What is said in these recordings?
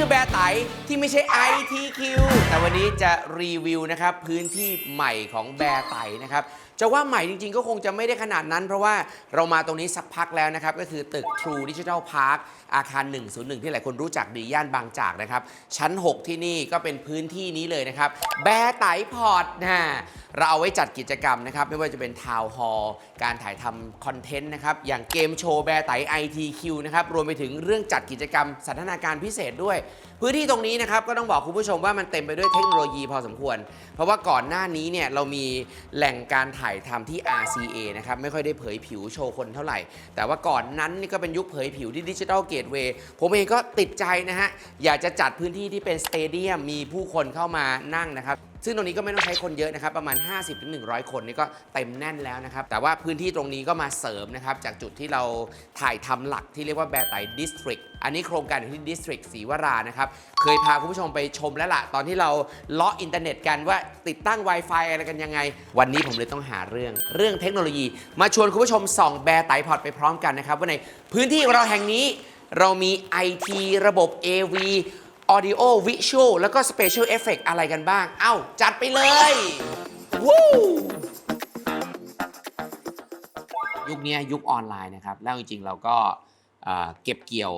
คือแบร์ไตที่ไม่ใช่ ITQ แต่วันนี้จะรีวิวนะครับ พื้นที่ใหม่ของแบร์ไตนะครับ จะว่าใหม่จริงๆ ก็คงจะไม่ได้ขนาดนั้น เพราะว่าเรามาตรงนี้สักพักแล้วนะครับ ก็คือตึก True Digital Park อาคาร 101 ที่หลายคนรู้จักดีย่านบางจากนะครับ ชั้น 6 ที่นี่ก็เป็นพื้นที่นี้เลยนะครับ แบร์ไตพอร์ตนะเราเอาไว้จัดกิจกรรมนะครับ ไม่ว่าจะเป็นทาวน์ฮอลล์การถ่ายทำคอนเทนต์นะครับ อย่างเกมโชว์แบร์ไต ITQ นะครับ รวมไปถึงเรื่องจัดกิจกรรมสันทนาการพิเศษด้วย พื้นที่ตรงนี้นะครับก็ต้องบอกคุณผู้ชมว่ามันเต็มไปด้วยเทคโนโลยีพอสมควร เพราะว่าก่อนหน้านี้เนี่ยเรามีแหล่งการถ่ายทำที่ RCA นะครับ ไม่ค่อยได้เผยผิวโชว์คนเท่าไหร่ แต่ว่าก่อนนั้นนี่ก็เป็นยุคเผยผิวที่ดิจิทัลเกตเวย์ผมเองก็ติดใจนะฮะ อยากจะจัดพื้นที่ที่เป็นสเตเดียมมีผู้คนเข้ามานั่งนะครับซึ่งตรงนี้ก็ไม่ต้องใช้คนเยอะนะครับ ประมาณ 50-100 คนนี่ก็เต็มแน่นแล้วนะครับ แต่ว่าพื้นที่ตรงนี้ก็มาเสริมนะครับ จากจุดที่เราถ่ายทำหลักที่เรียกว่าแบร์ไตดิสทริกอันนี้โครงการอยู่ที่ดิสทริกศรีวรานะครับ เคยพาคุณผู้ชมไปชมแล้วล่ะ ตอนที่เราเลาะอินเทอร์เน็ตกันว่าติดตั้ง Wi-Fi อะไรกันยังไง วันนี้ผมเลยต้องหาเรื่องเรื่องเทคโนโลยี มาชวนคุณผู้ชมส่องแบร์ไตพอดไปพร้อมกันนะครับว่าในพื้นที่ของเราแห่งนี้เรามี IT ระบบ AV Audio Visual แล้วก็ Special Effect อะไรกันบ้าง เอ้า จัดไปเลยวู้ยุคนี้ยุคออนไลน์นะครับ แล้วจริงๆ เราก็เอ่อเก็บเกี่ยว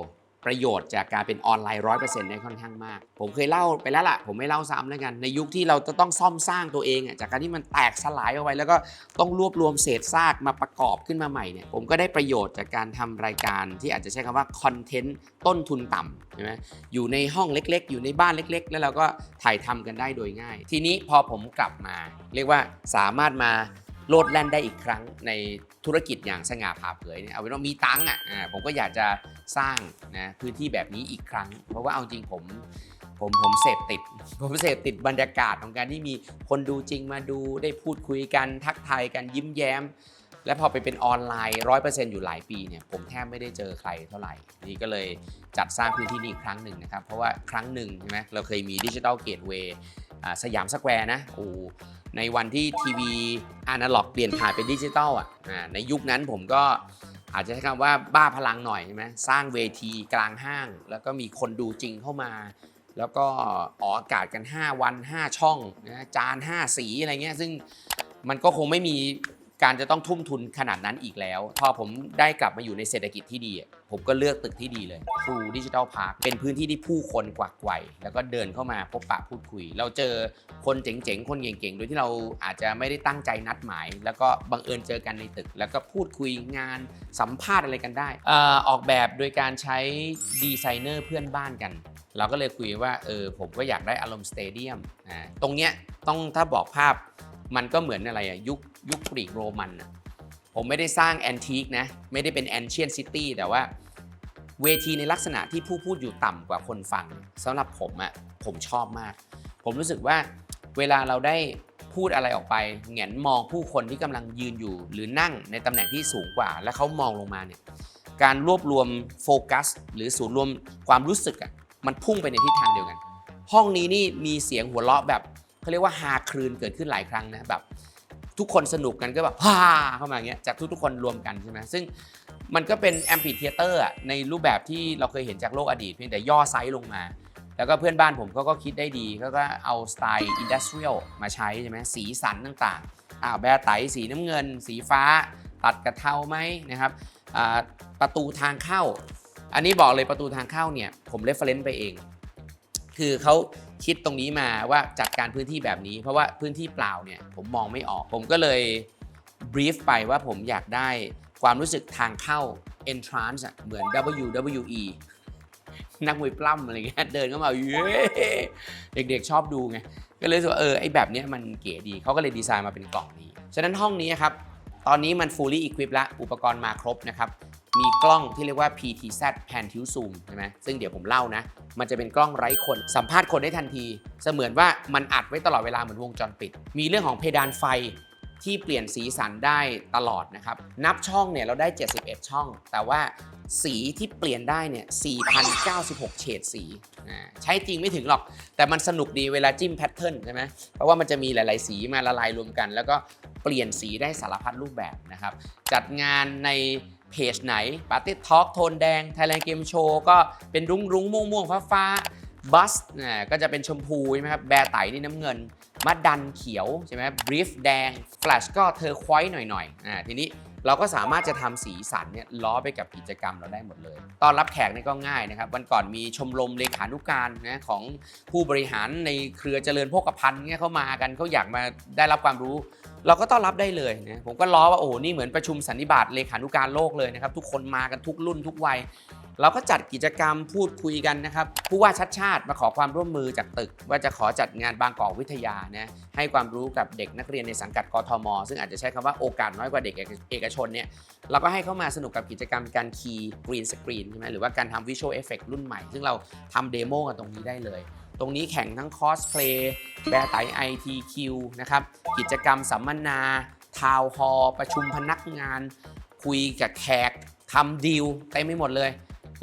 ประโยชน์จากการเป็นออนไลน์100%ได้ค่อนข้างมาก ผมเคยเล่าไปแล้วล่ะ ผมไม่เล่าซ้ำแล้วกัน ในยุคที่เราจะต้องซ่อมสร้างตัวเองอะจากการที่มันแตกสลายออกไป แล้วก็ต้องรวบรวมเศษซากมาประกอบขึ้นมาใหม่เนี่ยผมก็ได้ประโยชน์จากการทำรายการที่อาจจะใช้คำว่าคอนเทนต์ต้นทุนต่ำใช่ไหมอยู่ในห้องเล็กๆ อยู่ในบ้านเล็ก ๆ แล้วเราก็ถ่ายทำกันได้โดยง่าย ทีนี้พอผมกลับมา เรียกว่าสามารถมา โลดแล่นได้อีกครั้งในธุรกิจอย่างสง่าผ่าเผยเนี่ยเอาเป็นว่ามีตังค์อะผมก็อยากจะสร้างนะพื้นที่แบบนี้อีกครั้ง เพราะว่าเอาจริงผมผมผมเสพติด ผมเสพติดบรรยากาศของการที่มีคนดูจริงมาดูได้พูดคุยกันทักทายกันยิ้มแย้ม และพอไปเป็นออนไลน์ร้อยเปอร์เซ็นต์อยู่หลายปีเนี่ยผมแทบไม่ได้เจอใครเท่าไหร่ นี่ก็เลยจัดสร้างพื้นที่นี้อีกครั้งหนึ่งนะครับ เพราะว่าครั้งหนึ่งใช่ไหมเราเคยมีดิจิทัลเกตเวย์สยามสแควร์นะโอ้ ในวันที่ทีวีอนาล็อกเปลี่ยนผ่านเป็นดิจิตอลอะในยุคนั้นผมก็อาจจะใช้คำว่าบ้าพลังหน่อยใช่ไหมสร้างเวทีกลางห้าง แล้วก็มีคนดูจริงเข้ามา แล้วก็ออกอากาศกัน 5 วัน 5 ช่องนะจาน 5 สีอะไรเงี้ยซึ่งมันก็คงไม่มี การจะต้องทุ่มทุนขนาดนั้นอีกแล้ว พอผมได้กลับมาอยู่ในเศรษฐกิจที่ดี ผมก็เลือกตึกที่ดีเลย True Digital Park เป็นพื้นที่ที่ผู้คนกวักไกวแล้วก็เดินเข้ามาพบปะพูดคุย เราเจอคนเจ๋งๆ คนเก่งๆ โดยที่เราอาจจะไม่ได้ตั้งใจนัดหมาย แล้วก็บังเอิญเจอกันในตึก แล้วก็พูดคุยงานสัมภาษณ์อะไรกันได้อ่อออกแบบโดยการใช้ดีไซเนอร์เพื่อนบ้านกันเราก็เลยคุยว่าเออผมก็อยากได้อารมณ์สเตเดียมอ่าตรงเนี้ยต้องถ้าบอกภาพ มันก็เหมือนอะไรอะยุคยุคกรีกโรมันอะผมไม่ได้สร้างแอนทีคนะ ไม่ได้เป็นแอนเชียนซิตี้แต่ว่าเวทีในลักษณะที่ผู้พูดอยู่ต่ำกว่าคนฟังสำหรับผมอะผมชอบมาก ผมรู้สึกว่าเวลาเราได้พูดอะไรออกไปแหงนมองผู้คนที่กำลังยืนอยู่ หรือนั่งในตำแหน่งที่สูงกว่า แล้วเขามองลงมาเนี่ยการรวบรวมโฟกัส หรือศูนย์รวมความรู้สึกอะมันพุ่งไปในทิศทางเดียวกัน ห้องนี้นี่มีเสียงหัวเราะแบบ เขาเรียกว่าฮาคลืนเกิดขึ้นหลายครั้งนะแบบทุกคนสนุกกันก็แบบฮ่าเข้ามาอย่างเงี้ยจากทุกๆคนรวมกันใช่ไหมซึ่งมันก็เป็นแอมพิเทเตอร์ในรูปแบบที่เราเคยเห็นจากโลกอดีตเพียงแต่ย่อไซส์ลงมา แล้วก็เพื่อนบ้านผมเขาก็คิดได้ดีเขาก็เอาสไตล์อินดัสเทรียลมาใช้ใช่ไหมสีสันต่างๆอ้าวแบร์ไตสีน้ำเงิน สีฟ้า ตัดกระเทาไหมนะครับประตูทางเข้า อันนี้บอกเลยประตูทางเข้าเนี่ยผมเรฟเฟรนซ์ไปเอง คือเขา คิดตรงนี้มาว่าจัดการพื้นที่แบบนี้ เพราะว่าพื้นที่เปล่าเนี่ยผมมองไม่ออก ผมก็เลยบรีฟไปว่าผมอยากได้ความรู้สึกทางเข้า entrance อะเหมือน WWE นักมวยปล้ำอะไรเงี้ยเดินเข้ามาเย้เด็กๆชอบดูไง ก็เลยรู้สึกว่าเออไอแบบเนี้ยมันเก๋ดีเขาก็เลยดีไซน์มาเป็นกล่องนี้ ฉะนั้นห้องนี้ครับ ตอนนี้มัน fully equipped แล้วอุปกรณ์มาครบนะครับ มีกล้องที่เรียกว่า PTZ Pan Tilt Zoom ใช่ไหมซึ่งเดี๋ยวผมเล่านะ มันจะเป็นกล้องไร้คน สัมภาษณ์คนได้ทันที เสมือนว่ามันอัดไว้ตลอดเวลาเหมือนวงจรปิด มีเรื่องของเพดานไฟที่เปลี่ยนสีสันได้ตลอดนะครับ นับช่องเนี่ยเราได้ 71 ช่อง แต่ว่าสีที่เปลี่ยนได้เนี่ย 4,096 เฉดสี ใช้จริงไม่ถึงหรอก แต่มันสนุกดีเวลาจิ้มแพทเทิร์นใช่ไหม เพราะว่ามันจะมีหลาย ๆ สีมาละลายรวมกัน แล้วก็เปลี่ยนสีได้สารพัดรูปแบบนะครับ จัดงานใน เพจไหนปาร์ตี้ทอล์กโทนแดง Thailand Game Show ก็เป็นรุ้งรุ้งม่วงม่วงฟ้าฟ้าบัสนะก็จะเป็นชมพูใช่ไหมครับ แบร์ไตนี่น้ำเงิน มัดดันเขียวใช่ไหมบรีฟแดง แฟลชก็เธอควอยหน่อยๆอ่าทีนี้ เราก็สามารถจะทำสีสันเนี่ยล้อไปกับกิจกรรมเราได้หมดเลย ตอนรับแขกนี่ก็ง่ายนะครับ วันก่อนมีชมรมเลขานุการนะของผู้บริหารในเครือเจริญโภคภัณฑ์เนี่ยเขามากันเขาอยากมาได้รับความรู้ เราก็ต้อนรับได้เลยนะผมก็ล้อว่าโอ้โหนี่เหมือนประชุมสันนิบาตเลขานุการโลกเลยนะครับทุกคนมากันทุกรุ่นทุกวัย เราก็จัดกิจกรรมพูดคุยกันนะครับ ผู้ว่าชัดชาติมาขอความร่วมมือจากตึก ว่าจะขอจัดงานบางกอกวิทยานะให้ความรู้กับเด็กนักเรียนในสังกัดกทม ซึ่งอาจจะใช้คำว่าโอกาสน้อยกว่าเด็กเอกชนเนี่ยเราก็ให้เข้ามาสนุกกับกิจกรรมการคีย์กรีนสกรีนใช่ไหมหรือว่าการทำวิชวลเอฟเฟกรุ่นใหม่ ซึ่งเราทำเดโมกันตรงนี้ได้เลย ตรงนี้แข่งทั้งคอสเพลย์แบร์ไต ITQ นะครับกิจกรรมสัมมนาทาวฮอประชุมพนักงาน คุยกับแขกทำดีลเต็มไปหมดเลย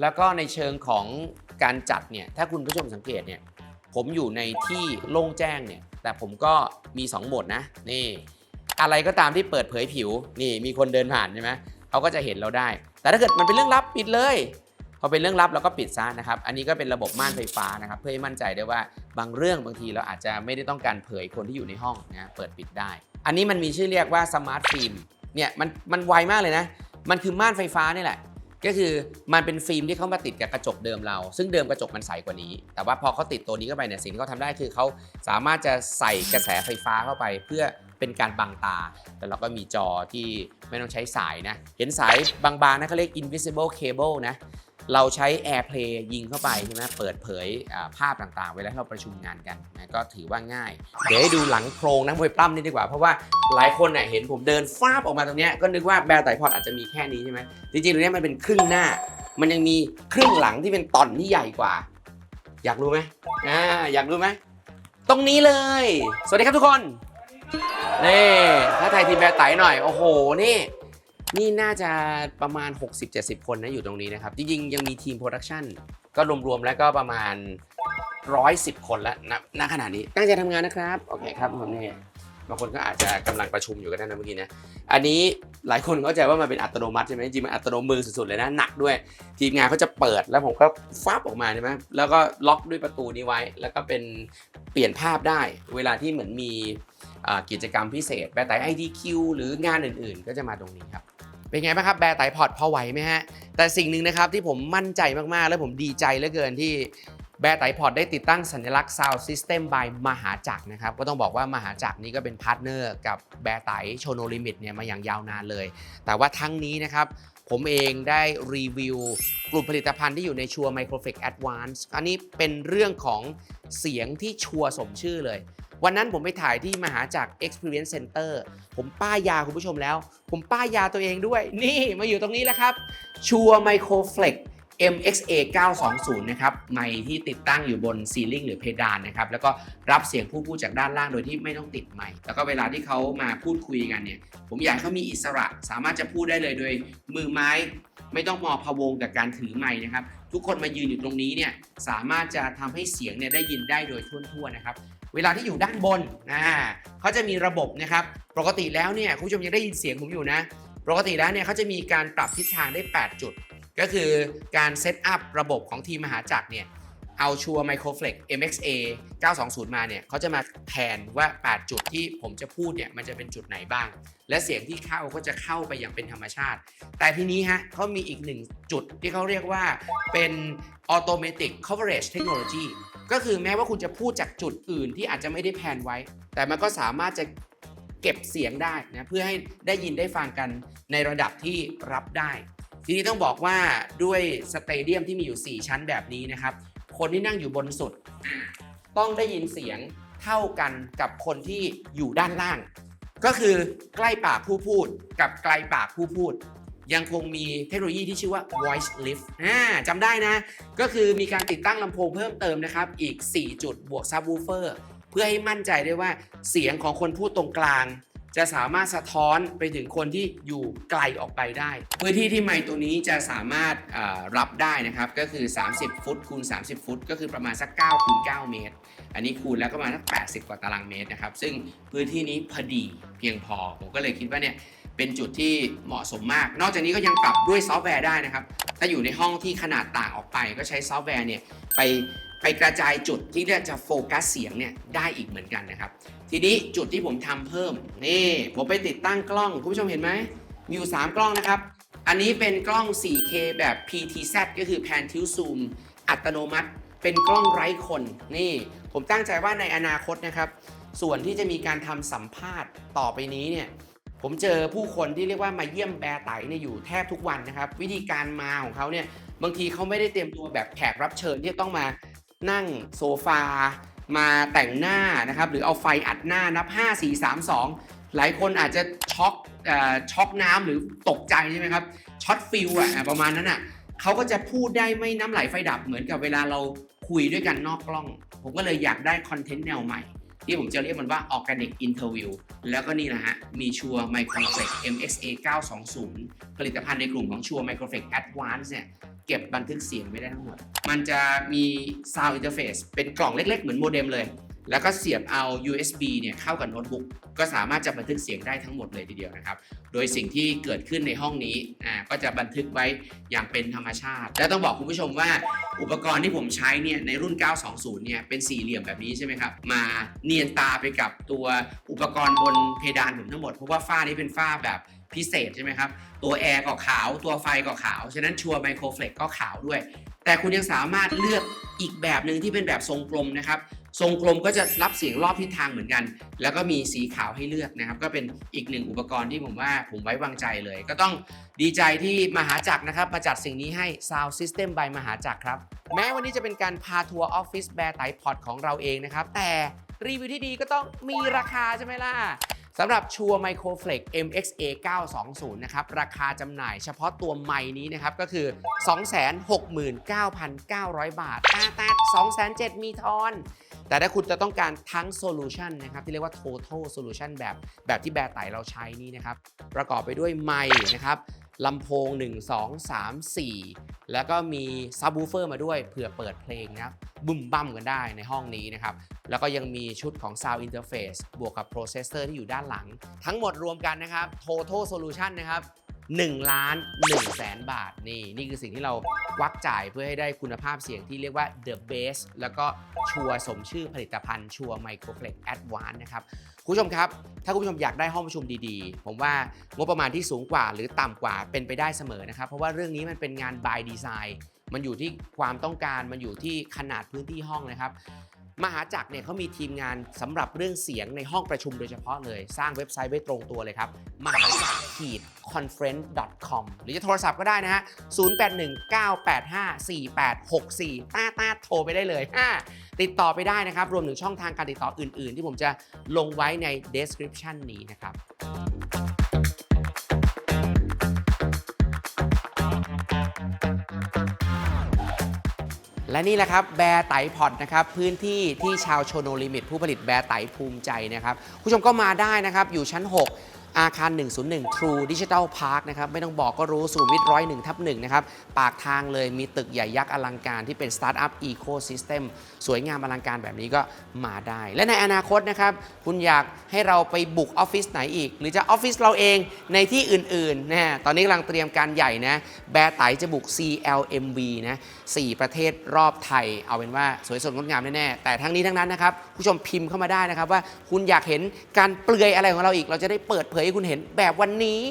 แล้วก็ในเชิงของการจัดเนี่ยถ้าคุณผู้ชมสังเกตเนี่ยผมอยู่ในที่โล่งแจ้งเนี่ยแต่ผมก็มี 2 โหมดนะนี่อะไรก็ตามที่เปิดเผยผิวนี่มีคนเดินผ่านใช่ไหมเขาก็จะเห็นเราได้ แต่ถ้าเกิดมันเป็นเรื่องลับปิดเลยพอเป็นเรื่องลับเราก็ปิดซะนะครับ อันนี้ก็เป็นระบบม่านไฟฟ้านะครับ เพื่อให้มั่นใจได้ว่าบางเรื่องบางทีเราอาจจะไม่ได้ต้องการเผยคนที่อยู่ในห้องนะเปิดปิดได้ อันนี้มันมีชื่อเรียกว่าสมาร์ทฟิล์มเนี่ยมันมันไวมากเลยนะ มันคือม่านไฟฟ้านี่แหละ ก็คือมันเป็นฟิล์มที่เขามาติดกับกระจกเดิมเรา ซึ่งเดิมกระจกมันใสกว่านี้ แต่ว่าพอเขาติดตัวนี้เข้าไปเนี่ยสิ่งที่เขาทำได้คือเขาสามารถจะใส่กระแสไฟฟ้าเข้าไป เพื่อเป็นการบังตาแต่เราก็มีจอที่ไม่ต้องใช้สายนะ เห็นสายบางๆนะเขาเรียก invisible cable นะ เราใช้ AirPlay ยิงเข้าไปใช่ไหมเปิดเผยภาพต่างๆ เวลาเราประชุมงานกันนะก็ถือว่าง่าย เดี๋ยวให้ดูหลังโครงนักมวยปล้ำนี่ดีกว่า เพราะว่าหลายคนเน่ยเห็นผมเดินฟาบออกมาตรงนี้ก็นึกว่าแบร์ไตพอดอาจจะมีแค่นี้ใช่ไหมจริงๆตรงนี้มันเป็นครึ่งหน้า มันยังมีครึ่งหลังที่เป็นตอนที่ใหญ่กว่า อยากรู้ไหมอ่าอยากรู้ไหมตรงนี้เลย สวัสดีครับทุกคนนี่ถ้าไทยทีมแบร์ไตหน่อยโอ้โหนี่ นี่น่าจะประมาณ 60-70 คนนะอยู่ตรงนี้นะครับ จริงๆ ยังมีทีมโปรดักชันก็รวมๆ แล้วก็ประมาณ 110 คนแล้วณณขณะนี้ตั้งใจทำงานนะครับ โอเคครับผมนี่บางคนก็อาจจะกำลังประชุมอยู่ก็ได้นะเมื่อกี้นะ อันนี้หลายคนเข้าใจว่ามันเป็นอัตโนมัติใช่ไหมจริงมันอัตโนมือสุดๆเลยนะหนักด้วย ทีมงานเขาจะเปิดแล้วผมก็ฟับออกมาใช่ไหมแล้วก็ล็อกด้วยประตูนี้ไว้ แล้วก็เป็นเปลี่ยนภาพได้ เวลาที่เหมือนมีอ่ากิจกรรมพิเศษแบร์ไต IDQ หรืองานอื่นๆ ก็จะมาตรงนี้ครับ เป็นไงบ้างครับแบร์ไตพอร์ตพอไหวไหมฮะ แต่สิ่งหนึ่งนะครับที่ผมมั่นใจมากๆ และผมดีใจเหลือเกินที่แบร์ไตพอร์ตได้ติดตั้งสัญลักษณ์ Sound System by มหาจักรนะครับ ก็ต้องบอกว่ามหาจักรนี้ก็เป็นพาร์ทเนอร์กับแบร์ไตโชโนลิมิตเนี่ยมาอย่างยาวนานเลย แต่ว่าทั้งนี้นะครับผมเองได้รีวิวกลุ่มผลิตภัณฑ์ที่อยู่ในชัวร์ Microflex Advance อันนี้เป็นเรื่องของเสียงที่ชัวร์สมชื่อเลย วันนั้นผมไปถ่ายที่มหาจักร Experience Center ผมป้ายยาคุณผู้ชมแล้ว ผมป้ายยาตัวเองด้วย นี่มาอยู่ตรงนี้แล้วครับชัวร์ Microflex MXA 920 นะครับ ไมค์ที่ติดตั้งอยู่บนซีลิงหรือเพดานนะครับ แล้วก็รับเสียงผู้พูดจากด้านล่างโดยที่ไม่ต้องติดไมค์ แล้วก็เวลาที่เขามาพูดคุยกันเนี่ย ผมอยากให้เขามีอิสระ สามารถจะพูดได้เลยโดย มือไม้ ไม่ต้องมอพะวงกับการถือไมค์นะครับ ทุกคนมายืนอยู่ตรงนี้เนี่ย สามารถจะทำให้เสียงเนี่ยได้ยินได้โดยทั่วๆนะครับ เวลาที่อยู่ด้านบนนะเขาจะมีระบบนะครับ ปกติแล้วเนี่ยคุณผู้ชมยังได้ยินเสียงผมอยู่นะ ปกติแล้วเนี่ยเขาจะมีการปรับทิศทางได้ 8 จุด ก็คือการเซตอัพระบบของทีมมหาจักรเนี่ย เอาชัวร์ Microflex MXA 920 มาเนี่ยเขาจะมาแทนว่า 8 จุดที่ผมจะพูดเนี่ยมันจะเป็นจุดไหนบ้าง และเสียงที่เข้าก็จะเข้าไปอย่างเป็นธรรมชาติ แต่ทีนี้ฮะเขามีอีกหนึ่งจุดที่เขาเรียกว่าเป็น Automatic Coverage Technology ก็คือแม้ว่าคุณจะพูดจากจุดอื่นที่อาจจะไม่ได้แพนไว้ แต่มันก็สามารถจะเก็บเสียงได้นะเพื่อให้ได้ยินได้ฟังกันในระดับที่รับได้ ทีนี้ต้องบอกว่าด้วยสเตเดียมที่มีอยู่ 4 ชั้นแบบนี้นะครับ คนที่นั่งอยู่บนสุด ต้องได้ยินเสียงเท่ากันกับคนที่อยู่ด้านล่าง ก็คือใกล้ปากผู้พูดกับไกลปากผู้พูด ยังคงมีเทคโนโลยีที่ชื่อว่า voice lift อ่าจำได้นะ ก็คือมีการติดตั้งลำโพงเพิ่มเติมนะครับ อีก 4 จุดบวก subwoofer เพื่อให้มั่นใจได้ว่าเสียงของคนพูดตรงกลาง จะสามารถสะท้อนไปถึงคนที่อยู่ไกลออกไปได้ พื้นที่ที่ไมค์ตัวนี้จะสามารถรับได้นะครับก็คือ 30 ฟุตคูณ 30 ฟุต ก็คือประมาณสัก9คูณ9เมตร อันนี้คูณแล้วก็มาสัก 80 กว่าตารางเมตรนะครับซึ่งพื้นที่นี้พอดีเพียงพอ ผมก็เลยคิดว่าเนี่ยเป็นจุดที่เหมาะสมมาก นอกจากนี้ก็ยังปรับด้วยซอฟต์แวร์ได้นะครับถ้าอยู่ในห้องที่ขนาดต่างออกไป ก็ใช้ซอฟต์แวร์เนี่ยไป ไปกระจายจุดที่เรียกจะโฟกัสเสียงเนี่ยได้อีกเหมือนกันนะครับ ทีนี้จุดที่ผมทำเพิ่มนี่ผมไปติดตั้งกล้องคุณผู้ชมเห็นไหมมีอยู่ 3 กล้องนะครับ อันนี้เป็นกล้อง 4K แบบ PTZ ก็คือ Pan Tilt Zoom อัตโนมัติ เป็นกล้องไร้คนนี่ ผมตั้งใจว่าในอนาคตนะครับ ส่วนที่จะมีการทำสัมภาษณ์ต่อไปนี้เนี่ยผมเจอผู้คนที่เรียกว่ามาเยี่ยมแบร์ไตเนี่ยอยู่แทบทุกวันนะครับ วิธีการมาของเขาเนี่ยบางทีเขาไม่ได้เตรียมตัวแบบแขกรับเชิญที่ต้องมา นั่งโซฟา มาแต่งหน้านะครับ หรือเอาไฟอัดหน้านับ 5 4 3 2 หลายคนอาจจะช็อกช็อกน้ำหรือตกใจใช่ไหมครับช็อตฟิลอะประมาณนั้นอะเขาก็จะพูดได้ไม่น้ำไหลไฟดับเหมือนกับเวลาเราคุยด้วยกันนอกกล้อง ผมก็เลยอยากได้คอนเทนต์แนวใหม่ ที่ผมจะเรียกมันว่า Organic Interview แล้วก็นี่แหละฮะ มีชัวร์ Microflex MXA 920 ผลิตภัณฑ์ในกลุ่มของชัวร์ Microflex Advance เนี่ย เก็บบันทึกเสียงไว้ได้ทั้งหมด มันจะมี Sound Interface เป็นกล่องเล็กๆ เหมือนโมเด็มเลย แล้วก็เสียบเอา USB เนี่ยเข้ากับโน้ตบุ๊กก็สามารถจะบันทึกเสียงได้ทั้งหมดเลยทีเดียวนะครับ โดยสิ่งที่เกิดขึ้นในห้องนี้อ่าก็จะบันทึกไว้อย่างเป็นธรรมชาติ และต้องบอกคุณผู้ชมว่าอุปกรณ์ที่ผมใช้เนี่ยในรุ่น 920 เนี่ยเป็นสี่เหลี่ยมแบบนี้ใช่ไหมครับ มาเนียนตาไปกับตัวอุปกรณ์บนเพดานผมทั้งหมดเพราะว่าฝ้านี้เป็นฝ้าแบบพิเศษใช่ไหมครับ ตัวแอร์ก็ขาว ตัวไฟก็ขาว ฉะนั้นชัวร์ไมโครเฟลกก็ขาวด้วย แต่คุณยังสามารถเลือกอีกแบบหนึ่งที่เป็นแบบทรงกลมนะครับ ทรงกลมก็จะรับเสียงรอบทิศทางเหมือนกัน แล้วก็มีสีขาวให้เลือกนะครับ ก็เป็นอีกหนึ่งอุปกรณ์ที่ผมว่าผมไว้วางใจเลย ก็ต้องดีใจที่มหาจักรนะครับมาจัดสิ่งนี้ให้ Sound System by มหาจักรครับ แม้วันนี้จะเป็นการพาทัวร์ออฟฟิศแบร์ไตพอดของเราเองนะครับ แต่รีวิวที่ดีก็ต้องมีราคาใช่ไหมล่ะ สำหรับชัวร์ไมโครเฟล็ก MXA 920 นะครับ ราคาจำหน่ายเฉพาะตัวไม้นี้นะครับ ก็คือ 269,900 บาทตาตา207,000มีทอน แต่ถ้าคุณจะต้องการทั้งโซลูชันนะครับ ที่เรียกว่า total solution แบบแบบที่แบร์ไตเราใช้นี่นะครับ ประกอบไปด้วยไมค์นะครับ ลำโพง 1 2 3 4 แล้วก็มีซับวูเฟอร์มาด้วยเผื่อเปิดเพลงนะครับบึมบั่มกันได้ในห้องนี้นะครับ แล้วก็ยังมีชุดของ Sound Interface บวกกับ Processor ที่อยู่ด้านหลัง ทั้งหมดรวมกันนะครับ Total Solution นะครับ 1ล้าน1แสนบาทนี่นี่คือสิ่งที่เราควักจ่ายเพื่อให้ได้คุณภาพเสียงที่เรียกว่า The Best แล้วก็ชัวสมชื่อผลิตภัณฑ์ชัวร์ Microflex Advance นะครับคุณผู้ชมครับ ถ้าคุณผู้ชมอยากได้ห้องประชุมดีๆ ผมว่างบประมาณที่สูงกว่าหรือต่ำกว่าเป็นไปได้เสมอนะครับ เพราะว่าเรื่องนี้มันเป็นงาน by design มันอยู่ที่ความต้องการมันอยู่ที่ขนาดพื้นที่ห้องนะครับ มหาจักรเนี่ยเขามีทีมงานสำหรับเรื่องเสียงในห้องประชุมโดยเฉพาะเลย สร้างเว็บไซต์ไว้ตรงตัวเลยครับมหาจักรขีด conference.com หรือจะโทรศัพท์ก็ได้นะฮะ 0819854864ต้าต้าโทรไปได้เลยติดต่อไปได้นะครับ รวมถึงช่องทางการติดต่ออื่น ๆ ที่ผมจะลงไว้ใน description นี้นะครับ และนี่แหละครับแบร์ไตพอดนะครับพื้นที่ที่ชาวโชโนลิมิต ผู้ผลิตแบร์ไตภูมิใจนะครับ ผู้ชมก็มาได้นะครับ อยู่ชั้น 6 อาคาร 101 True Digital Park นะครับไม่ต้องบอกก็รู้สุขุมวิทร้อยหนึ่งทับหนึ่งนะครับ ปากทางเลยมีตึกใหญ่ยักษ์อลังการที่เป็นสตาร์ทอัพอีโคซิสเต็มสวยงามอลังการแบบนี้ก็มาได้ และในอนาคตนะครับ คุณอยากให้เราไปบุกออฟฟิศไหนอีก หรือจะออฟฟิศเราเองในที่อื่นๆนะตอนนี้กำลังเตรียมการใหญ่นะแบร์ไตจะบุก CLMV นะสี่ประเทศรอบไทย เอาเป็นว่าสวยสดงดงามแน่ๆแต่ทั้งนี้ทั้งนั้นนะครับผู้ชมพิมพ์เข้ามาได้นะครับว่าคุณอยากเห็นการเปลือยอะไรของเราอีก เราจะได้เปิดเผยให้คุณเห็นแบบวันนี้